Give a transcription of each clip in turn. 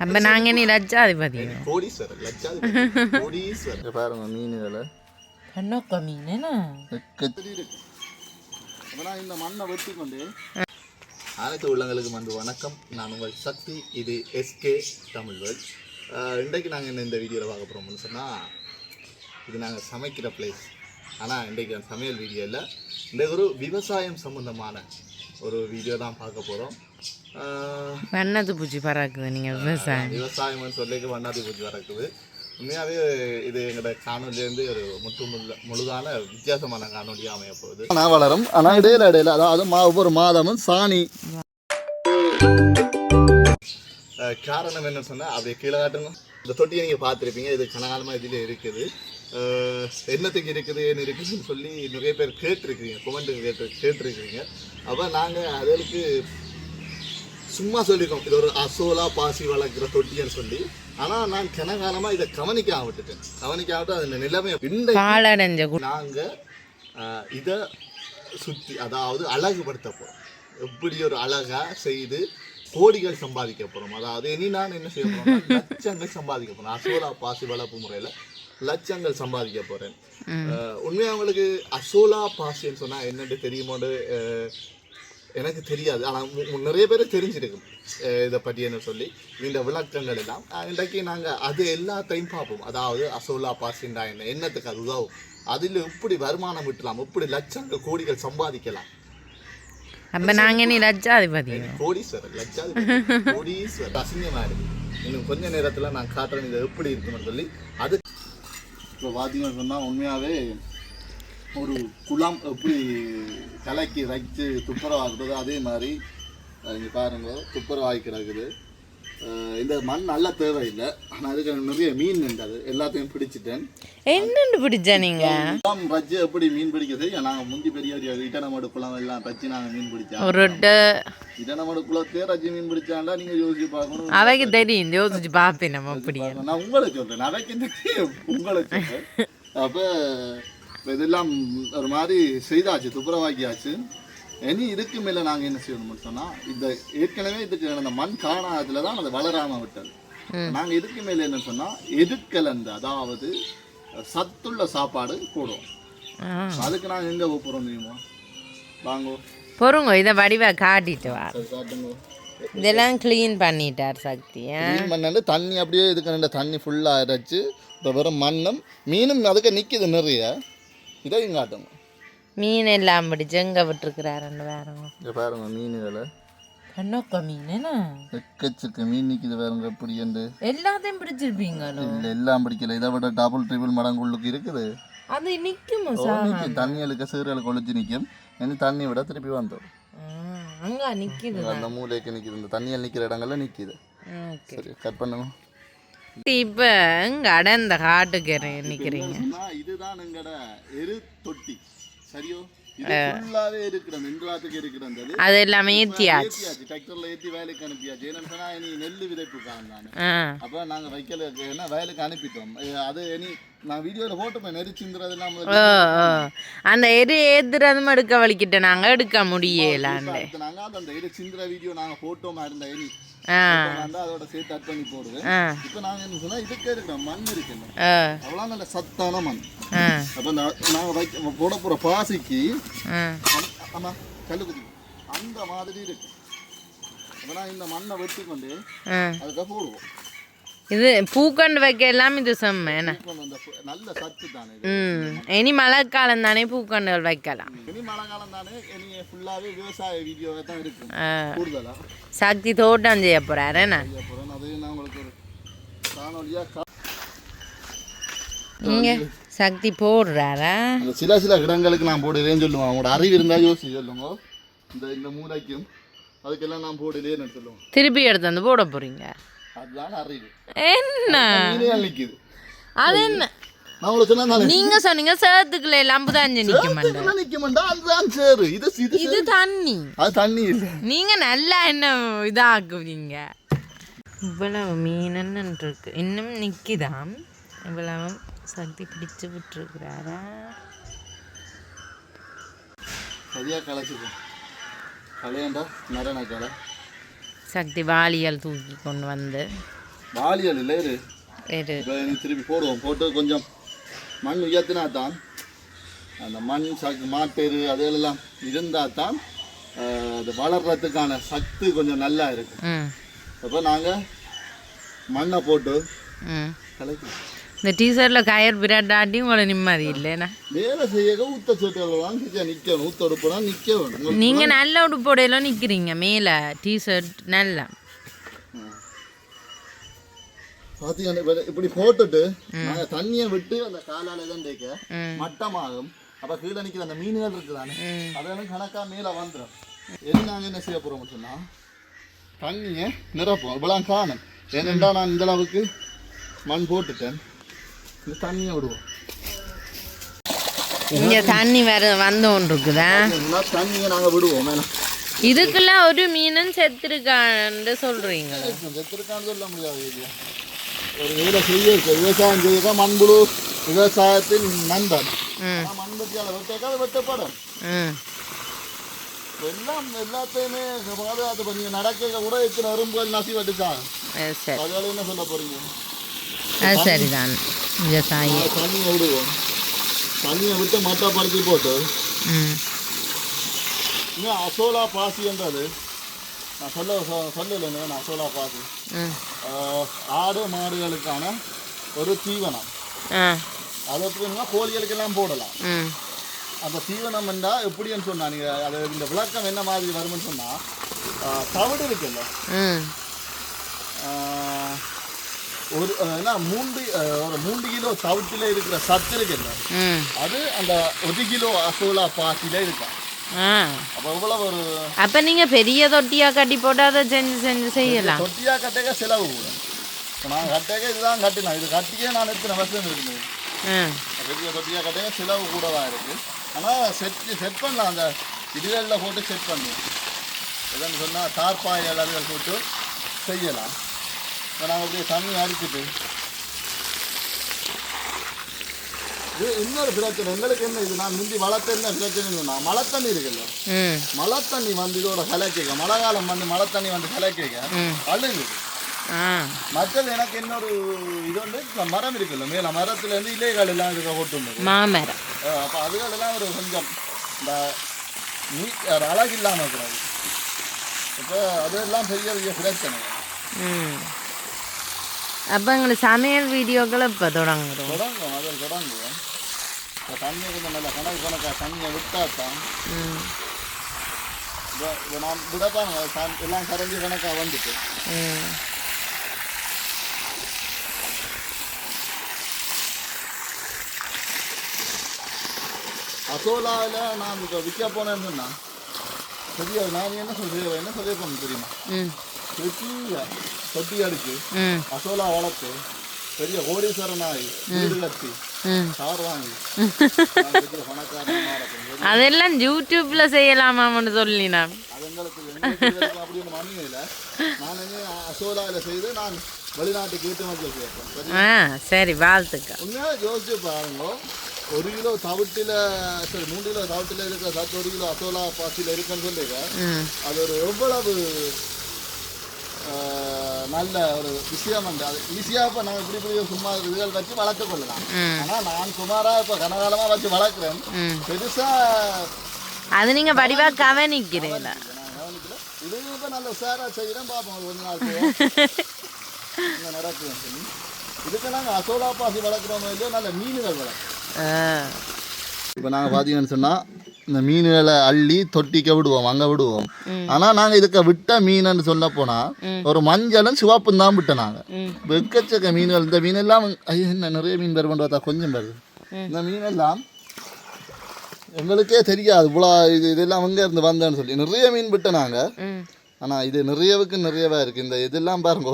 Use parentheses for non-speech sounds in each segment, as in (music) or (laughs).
அப்ப நாங்க நீ கோடீஸ்வரர் பாருங்க மீன்களை கண்ணோக்க மீன் என்ன இந்த மண்ணை வெட்டி கொண்டு அனைத்து உள்ளங்களுக்கு வந்து வணக்கம் நான் உங்கள் சக்தி இது எஸ்கே தமிழ் வேர்ல்ட் இன்றைக்கு நாங்கள் என்ன இந்த வீடியோவில் பார்க்க போகிறோம்னு சொன்னால் இது நாங்கள் சமைக்கிற பிளேஸ் ஆனால் இன்றைக்கு அந்த சமையல் வீடியோ இல்லை இன்றைக்கு ஒரு விவசாயம் சம்பந்தமான ஒரு வீடியோ தான் பார்க்க போகிறோம் வண்ணத்து பூச்சி பறக்குது நீங்க விவசாயம். விவசாயம்னு சொல்லிக்கு வண்ணாதி பூச்சி வரக்குது உண்மையாகவே இது எங்களோட காணொலியிலேருந்து ஒரு முற்று முழு முழுதான வித்தியாசமான காணொலியாக அமைய போகுது. நான் வளரும். ஆனால் இடையில இடையில அதாவது மா ஒவ்வொரு மாதமும் சாணி. காரணம் என்ன சொன்னால் அப்படியே கீழே காட்டுங்க. இந்த தொட்டியை நீங்கள் பார்த்துருப்பீங்க. இது கனகாலமாக இதில் இருக்குது. என்னத்துக்கு இருக்குது ஏன்னு இருக்குதுன்னு சொல்லி நிறைய பேர் கேட்டிருக்கிறீங்க கொமெண்ட் கேட்டு கேட்டிருக்கிறீங்க. அப்போ நாங்கள் அதுக்கு சும்மா சொல்லியிருக்கோம் இது ஒரு அசோலா பாசி வளர்க்குற தொட்டின்னு சொல்லி. ஆனால் நான் கனகாலமாக இதை கவனிக்காம விட்டுட்டேன். கவனிக்காம விட்டு அந்த நிலைமை நாங்கள் இதை சுற்றி அதாவது அழகுபடுத்த போகிறோம் எப்படி ஒரு அழகாக செய்து கோடிகள் சம்பாதிக்க போகிறோம் அதாவது இனி நான் என்ன செய்ய போகிறோம் லட்சங்கள் சம்பாதிக்க போகிறோம் அசோலா பாசி வளர்ப்பு முறையில் லட்சங்கள் சம்பாதிக்க போகிறேன் உண்மையாக அவங்களுக்கு அசோலா பாசின்னு சொன்னால் என்னன்னு தெரியுமோன்னு எனக்கு தெரியாது. ஆனால் நிறைய பேர் தெரிஞ்சிருக்கும். இதை பற்றி என்ன சொல்லி இந்த விளக்கங்கள் எல்லாம். இன்றைக்கு நாங்கள் அது எல்லாத்தையும் பார்ப்போம். அதாவது அசோலா பாசிண்டா என்ன என்னத்துக்கு அது உதவும்? அதில் எப்படி வருமானம் விட்டலாம் எப்படி லட்சங்கள் கோடிகள் சம்பாதிக்கலாம். அப்ப நாங்க நீ லட்சாதிபதி. கோடீஸ்வரர் லட்சாதிபதி. (laughs) கோடீஸ்வரர். அசிங்கமா இருக்கு. இன்னும் கொஞ்ச நேரத்துல நான் காட்டுறேன் இது எப்படி இருக்குன்னு சொல்லி. அது இப்போ பார்த்தீங்கன்னு சொன்னால் உண்மையாகவே ஒரு குளம் எப்படி கலக்கி வைத்து துப்புரவாக்குறது அதே மாதிரி இங்கே பாருங்க துப்புரவாகி கிடக்குது இந்த மண் நல்ல தேவையில்லை. ஆனால் அதுக்கு நிறைய மீன் நின்றது. எல்லாத்தையும் பிடிச்சிட்டேன். என்னண்டு பிடிச்ச நீங்க? வச்சு எப்படி மீன் பிடிக்கிறது நாங்கள் முந்தி பெரிய பெரிய இட்டனமடு குளம் எல்லாம் வச்சு நாங்கள் மீன் பிடிச்சோம். ஒரு இதனமடு குளத்தே ரஜி மீன் பிடிச்சாண்டா நீங்க யோசிச்சு பார்க்கணும். அவைக்கு தெரியும். யோசிச்சு பாப்பேன் நம்ம அப்படி நான் உங்களை சொல்றேன். அவைக்கு தெரியும். உங்களை அப்ப இதெல்லாம் ஒரு மாதிரி செய்தாச்சு துப்புரவாக்கியாச்சு. இனி இதுக்கு மேல நாங்க என்ன செய்யணும்னு சொன்னா இந்த ஏற்கனவே இதுக்கு அந்த மண் காணாததுல தான் அது வளராம விட்டது. நாங்க இதுக்கு மேல என்ன சொன்னா எதுக்கலந்த அதாவது சத்துள்ள சாப்பாடு போடுவோம். அதுக்கு நாங்க எங்க போறோம் தெரியுமா? வாங்கோ. பொறுங்க இதை வடிவா காட்டிட்டு வா. இதெல்லாம் க்ளீன் பண்ணிட்டார் சக்தி பண்ணாண்டு தண்ணி அப்படியே இதுக்கு ரெண்டு தண்ணி ஃபுல்லாக அரைச்சு இப்போ வெறும் மண்ணும் மீனும் அதுக்கு நிற்கிது நிறைய. இதையும் காட்டுங்க. மீன் எல்லாம் பிடிச்சு எங்க விட்டுருக்குறாருன்னு வேறங்க இங்கே பாருங்க மீன்களை கண்ணோக்க மீன் என்ன? எக்கச்சக்க மீன் நிற்கிது பாருங்க எப்படி என்று. எல்லாத்தையும் பிடிச்சிருப்பீங்களோ? இல்லை எல்லாம் பிடிக்கல. இதை விட டபுள் ட்ரிபிள் மடங்குள்ளுக்கு இருக்குது. அது நிக்குமா ஓ, சார்? நிக்கும். தண்ணி அழுக்க சீரல் கொளிச்சு நிற்கும் இனி தண்ணி விட திருப்பி வந்துடும். அங்க நிக்குது அந்த மூலைக்கு நிற்கிது இந்த தண்ணியில் நிற்கிற இடங்கள்ல நிற்கிது சரி கட் பண்ணுங்க. இப்ப எங்க அடந்த காட்டுக்கு நிக்கிறீங்க? இதுதான் எங்கட எரு தொட்டி சரியோ? அது எல்லாமே ஏத்தியாச்சு. டிராக்டர்ல ஏத்தி வயலுக்கு அனுப்பியாச்சு. என்னன்னு இனி நெல் விதைப்புக்காக நான். அப்ப நாங்க வைக்கல என்ன வயலுக்கு அனுப்பிட்டோம். அது இனி நான் வீடியோல போட்டுப்பேன் நெரிச்சுங்கிறது எல்லாம் ஓ ஓ. அந்த எரு ஏத்துறதும் எடுக்க வலிக்கிட்ட நாங்க எடுக்க முடியலான்னு நாங்க. அது அந்த இது சிந்துற வீடியோ நாங்க போட்டோமா இருந்த இனி வந்து அதோட சேர்த்து அட் பண்ணி போடுவேன். இப்போ நாங்க என்ன சொன்னா இதுக்கே இருக்கிற மண் இருக்குல்ல. அவ்வளோ நல்ல சத்தான மண். அப்ப நான் நாங்க வைக்க போட பாசிக்கு ஆ. அந்த- மாதிரி இருக்கு. அப்ப நான் இந்த மண்ணை வெட்டி கொண்டு அதுக்காக போடுவோம். இது பூக்கண்டு வைக்க எல்லாம் இது செம்ம என்ன? ம் இனி பூக்கண்டுகள் வைக்கலாம். மழை காலம் தானே ஆ. கூடுதலா. சக்தி தோட்டம் செய்ய போறாரு என்ன? இங்க சக்தி போடுறாரா? சில சில இடங்களுக்கு நான் போடுறேன்னு சொல்லுவேன். அவங்களோட அறிவு இருந்தா யோசிச்சு சொல்லுங்க. இந்த இந்த மூளைக்கும் அதுக்கெல்லாம் நான் போடலேன்னு சொல்லுவோம் திருப்பி எடுத்து வந்து போட போறீங்க? அதுதான் அறிவு. என்ன? அது நீங்க சொன்னீங்க சேத்துக்குள்ள எல்லாம் புதாஞ்சு நிக்க மாட்டேன். இதுக்கெல்லாம் நிக்க மாட்டா அதுதான் சேரு. இது தண்ணி. அது தண்ணி இல்லை. நீங்க நல்லா என்ன இதாக்குவீங்க? இவ்வளவு மீனன்னு இருக்கு. இன்னும் நிக்குதாம் இவ்வளவு சக்தி பிடிச்சு விட்டுருக்குறாரா? சரியா கலைச்சிக்கும் கலையண்டா கலை. சக்தி வாளியல் தூக்கி கொண்டு வந்து. வாலியல் இல்லை இரு. திருப்பி போடுவோம். போட்டு கொஞ்சம் மண் உயர்த்தினா தான் அந்த மண் சக்கு மாட்டேரு அதெல்லாம் இருந்தால் தான் அது வளர்றதுக்கான சக்தி கொஞ்சம் நல்லா இருக்கும். அப்போ நாங்கள் மண்ணை போட்டு ம். கலக்கி இந்த டீஷர்ட்டில் கயர் விராட்டாட்டி உங்களை நிம்மதி இல்லைண்ணா. வேலை செய்ய ஊத்த சோட்டெல்லாம் நிற்கணும் ஊத்த உடுப்புனா நிற்க வேணும். நீங்கள் நல்ல உடுப்போடையில நிற்கிறீங்க மேலே டீஷர்ட் நல்லா. பார்த்தீங்கன்னா இப்ப இப்படி போட்டுட்டு நாங்கள் தண்ணியை விட்டு அந்த காலால தான் தேய்க்க. மட்டமாகும். அப்போ கீழே நிற்கிற அந்த மீன்கள் இருக்குதானே? அதெல்லாம் கணக்காக மேலே வந்துடும் எது நாங்கள் என்ன செய்ய போகிறோம்னு சொன்னால் தண்ணியை நிரப்போம் இவ்வளோ காணும் ஏனென்றா நான் இந்த அளவுக்கு மண் போட்டுட்டேன். தண்ணியை விடுவோம் இங்கே தண்ணி வேற வந்து ஒன்று இருக்குதா தண்ணியை நாங்கள் விடுவோம் இதுக்கெல்லாம் ஒரு மீனும் செத்துருக்கான்னு சொல்கிறீங்க எத்திருக்கான்னு சொல்ல முடியாது ஒரு செய்ய விவசாயம் செய்ய மண்புழு விவசாயத்தின் நண்பன். ம். ஆனா மண் வெட்டியால் வெட்டாக்க அது வெட்டப்படும். ம். எல்லாம் எல்லாத்தையுமே பாதுகாத்து பண்ணி நடக்க கூட இத்தனை எறும்புகள் நசி வெட்டுச்சாங்க என்ன சொல்ல போறீங்க? சரிதான். விவசாயி ஆஹ் தண்ணியை விடுவோம். தண்ணியை விட்டு மட்டப்படுத்தி போட்டு. ம். இன்னும் அசோலா பாசி என்றது. நான் சொல்ல சொ- சொல்லலை நான் அசோலா பாசி. ஆடு மாடுகளுக்கான ஒரு தீவனம். அதை எப்படின்னா கோழிகளுக்கெல்லாம் போடலாம். அந்த தீவனம் என்றால் எப்படின்னு சொன்னா நீங்கள் அது இந்த விளக்கம் என்ன மாதிரி வரும்னு சொன்னால் தவிடு இருக்குல்ல. ஒரு என்ன மூன்று ஒரு மூன்று கிலோ தவிட்டில் இருக்கிற சத்து இருக்குல்ல அது அந்த ஒரு கிலோ அசோலா பாசியில் இருக்கா? ஆ. அப்போ எவ்வளோ ஒரு அப்போ நீங்கள் பெரிய தொட்டியாக கட்டி போட்டு அதை செஞ்சு செஞ்சு செய்யலாம். தொட்டியாக கட்டேக்க செலவு கூட. இப்போ நான் கட்டேக்க இதுதான் கட்டினேன். இது கட்டியே நான் எத்தனை வருஷம் இருக்குது. பெரிய தொட்டியாக கட்டேக்க செலவு கூட தான் இருக்குது ஆனால் செட் செட் பண்ணலாம். அந்த இதுகளில் போட்டு செட் பண்ணலாம் எதுன்னு சொன்னால் தார்பாய் எல்லாத்தையும் போட்டு செய்யலாம். இப்போ நாங்கள் அப்படியே தண்ணி அடிச்சிட்டு. இது இன்னொரு பிரச்சனை. எங்களுக்கு என்ன இது? நான் முந்தி வளர்த்த என்ன பிரச்சனைன்னு சொன்னா மழை தண்ணி இருக்குல்ல? மழை தண்ணி வந்து இதோட கலக்கிக்க மழை காலம் வந்து மழை தண்ணி வந்து கலக்கிக்க அழுகுது. மற்றது எனக்கு இன்னொரு இது வந்து மரம் இருக்குல்ல மேல மரத்துல இருந்து இலைகள் எல்லாம் இருக்க போட்டு மாமரம். அப்போ அதுகள் எல்லாம் ஒரு கொஞ்சம் இந்த நீ ஒரு அழகு இல்லாமல் இருக்கிறது. இப்போ அதெல்லாம் பெரிய பெரிய பிரச்சனை. அப்போ எங்களுக்கு சமையல் வீடியோக்களை இப்போ தொடங்குறோம் தொடங்கும் அதில் தொடங்குவோம் இப்போ தண்ணியை கொஞ்சம் நல்லா கணக்கு கணக்காக தண்ணியை விட்டா தான் இப்போ நான் சா- எல்லாம் கரைஞ்சி கணக்காக வந்துட்டு அசோலாவில் நான் இப்போ விற்க போனேன்னு சொன்னா பெரிய நான் என்ன சொல்றேன் என்ன சொல்லியிருக்கோம் தெரியுமா பெரிய தொட்டி அடிச்சு அசோலா வளர்த்து பெரிய கோடீஸ்வரன் ஆகி வீடு கட்டி. (laughs) அதெல்லாம் யூடியூப்பில் செய்யலாமான்னு இல்லை. நான் சரி ஆ சரி வாழ்த்துக்கள். உண்மையாக யோசிச்சு பாருங்க. ஒரு கிலோ தவிட்டில் சரி மூணு கிலோ தவிட்டில் இருக்கிற ஒரு கிலோ அசோலா பாசியில் இருக்குன்னு சொல்லிங்க ம். அது ஒரு எவ்வளவு நல்ல ஒரு விஷயம் வந்து அது. ஈஸியாக இப்போ நாங்கள் இப்படி இப்படி சும்மா இதுகள் வச்சு வளர்த்து கொள்ளலாம். ஆனால் நான் சுமாராக இப்போ கனகாலமாக வச்சு வளர்க்குறேன். பெருசாக அது நீங்கள் வடிவாக கவனிக்கிறீங்களா? நான் கவனிக்கல. இது இப்போ நல்ல உஷாராக செய்கிறேன் பார்ப்போம் ஒரு நாள் சொல்லி இதுக்கு நாங்கள் அசோலா பாசி வளர்க்குறோமோ இல்லையோ நல்ல மீன்கள் வளர்க்குறோம். இப்போ நாங்கள் பார்த்தீங்கன்னு சொன்னால் இந்த மீன்களை அள்ளி தொட்டிக்க விடுவோம் அங்கே விடுவோம். ஆனால் நாங்கள் இதுக்கு விட்ட மீனுன்னு சொல்ல போனால். ஒரு மஞ்சளும் சிவப்பும் தான் விட்டோம் நாங்கள் வெக்கச்சக்க மீன்கள் இந்த மீனெல்லாம் ஐயோ என்ன நிறைய மீன் வருமென்று பார்த்தா கொஞ்சம் வருது ம். இந்த மீனெல்லாம் எங்களுக்கே தெரியாது இவ்வளோ இது இதெல்லாம் எங்கே இருந்து வந்தேன்னு சொல்லி. நிறைய மீன் விட்டோம் நாங்கள் ஆனால் இது நிறையவுக்கு நிறையவா இருக்குது இந்த இதெல்லாம் பாருங்க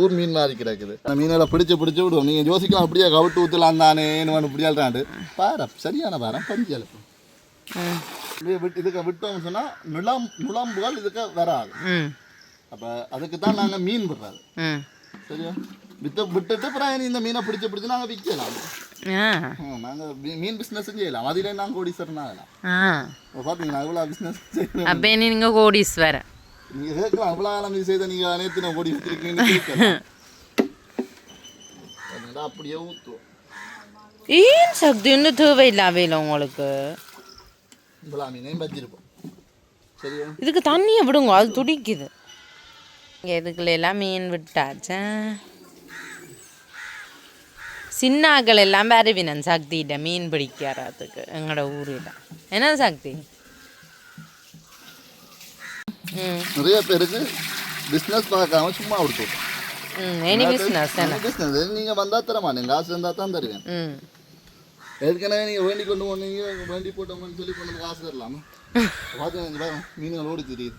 ஊர் மீன் மாதிரி கிடக்குது. அந்த மீனெல்லாம் பிடிச்சு பிடிச்சு விடுவோம். நீங்கள் யோசிக்கலாம் அப்படியே கவிட்டு ஊற்றலாம் தானேன்னு ஒன்று இப்படியால்றாண்டு பாரு சரியான பாரம் பஞ்சு விட்டு இதுக்கு விட்டோம்னு சொன்னால் நுளம் நுளம்புகள் இதுக்கு வராது. அப்போ அதுக்கு தான் நாங்கள் மீன் விடுறது. ம். சரியா? விட்டு விட்டுட்டு அப்புறம் இந்த மீனை பிடிச்சி பிடிச்சி நாங்கள் விற்கலாம். ஆ. நாங்கள் மீன் பிஸ்னஸ் செய்யலாம். அதிலே நாங்கள் கோடீஸ்வரன் ஆகலாம் இப்போ பார்த்தீங்களா இவ்வளோ பிஸ்னஸ் அப்போ நீங்கள் கோடீஸ்வரன் நீங்கள் கேட்கலாம். இவ்வளோ காலம் இது செய்த நீங்கள் அனைத்து நான் கோடி வச்சிருக்கீங்கன்னு கேட்கலாம். அப்படியே ஊற்றுவோம் ஏன் சக்தி இன்னும் தேவையில்லாவே உங்களுக்கு? இவ்வளோ மீனையும் வச்சிருப்போம் சரியா? இதுக்கு தண்ணியை விடுங்க அது துடிக்குது. இங்கே இதுக்குள்ள எல்லாம் மீன் விட்டாச்சா? சின்னாக்கள் எல்லாம் வரவினன் சக்திகிட்ட மீன் பிடிக்கிறதுக்கு எங்களோட ஊரில். என்ன சக்தி? நிறைய பேருக்கு பிஸ்னஸ் பார்க்காம சும்மா கொடுத்துருவோம் ம் எனி பிஸ்னஸ் என்ன பிஸ்னஸ் நீங்கள் வந்தால் தர மாட்டேங்க காசு இருந்தால் தான் தருவேன். ஏற்கனவே நீங்கள் வேண்டி கொண்டு போனீங்க? வேண்டி போட்டோம்னு சொல்லி கொண்டு வந்து காசு தரலாமா? மீன்கள் ஓடி தெரியுது.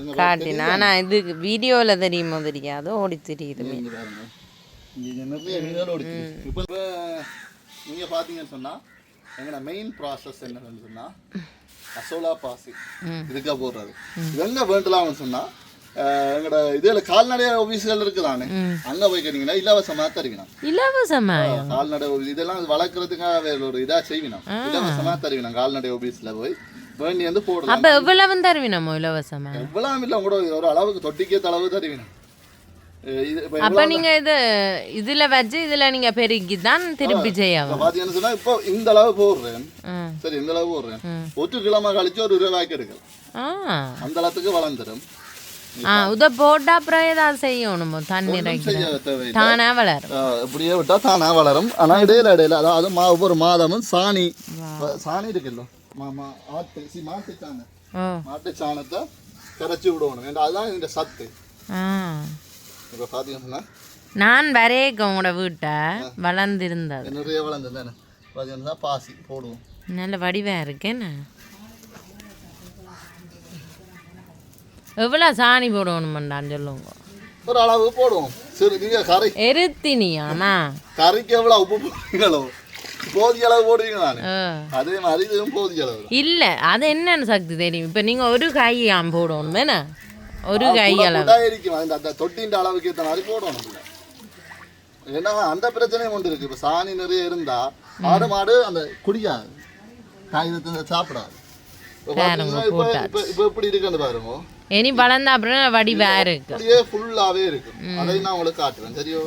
இங்க காட்டி நானா இது வீடியோவில் தெரியுமோ தெரியாது? ஓடி தெரியுது நிறைய மீன்கள் ஓடி இப்போ நீங்கள் பார்த்தீங்கன்னு சொன்னால் எங்களோட மெயின் ப்ராசஸ் என்னன்னு சொன்னால் அசோலா பாசி. இதுக்காக போடுறது. இது எங்கே வேண்டலாம்னு சொன்னால் எங்களோட இதில் கால்நடை ஆஃபீஸ்கள் இருக்குதானே? அங்கே போய் கேட்டீங்கன்னா இலவசமாக தருவினா. இலவசமாயா கால்நடை இதெல்லாம் வளர்க்குறதுக்காக வேற ஒரு இதாக செய்வினோம் இலவசமாக தருவினா கால்நடை ஆஃபீஸில் போய் வேண்டி வந்து போடலாம். அப்போ எவ்வளவு தருவினமோ இலவசமா? இல்லை கூட ஒரு அளவுக்கு தொட்டிக்கே அளவு தருவினா. இது இப்போ அப்ப நீங்க இது இதுல வச்சு இதுல நீங்க பெருக்கி தான் திருப்பி செய்யவும். சொன்னால் இப்போ இந்த அளவு போடுறேன். சரி இந்த அளவு போடுறேன். ஒற்று கிழமை கழிச்சு ஒரு எடுக்கலாம். ஆ. அந்த அளவுக்கு வளர்ந்துடும் ஆ உத போட்டா அப்புறம் ஏதாவது செய்யணுமோ? தண்ணி தானா வளரும். இப்படியே விட்டா தானா வளரும். ஆனா இடையில இடையில அதாவது மா ஒவ்வொரு மாதமும் சாணி. சாணி இருக்குல்ல? மாமா ஆட்டு சி மாட்டு சாணம். மாட்டு சாணத்தை கரைச்சி விடணும். அதுதான் இந்த சத்து. இப்போ பார்த்தீங்கன்னா நான் வரையக்க உங்களோட வீட்டை வளர்ந்திருந்தது. நிறைய வளர்ந்து தானே? பார்த்தீங்கன்னா பாசி போடுவோம். நல்ல வடிவா இருக்கேன்னு எவ்வளோ சாணி போடணுமெண்டான்னு சொல்லுங்க. ஒரு அளவு போடுவோம். சரி நீங்க கரை எருத்தினியாமா கறிக்கு எவ்வளோ உப்பு போடுவீங்களோ போதிய அளவு போடுவீங்க நான்? ஆ. அதே மாதிரி இதுவும் போதிய அளவு. இல்ல அது என்னன்னு சக்தி தெரியும். இப்ப நீங்க ஒரு கையாம் போடணும் என்ன ஒரு கை அளவு. இருக்கும் அந்த தொட்டின்ற அளவுக்கு ஏற்ற மாதிரி போடணும். ஏன்னா அந்த பிரச்சனையும் ஒன்று இருக்கு. இப்போ சாணி நிறைய இருந்தா ஆடு மாடு அந்த குடியாது காகிதத்தை சாப்பிடாது. இப்போ இப்போ எப்படி இருக்குன்னு பாருங்க. இனி வளர்ந்த அப்புறம் வடி வேற இருக்கு. அப்படியே ஃபுல்லாவே இருக்கு. அதை நான் உங்களுக்கு காட்டுறேன். சரியோ?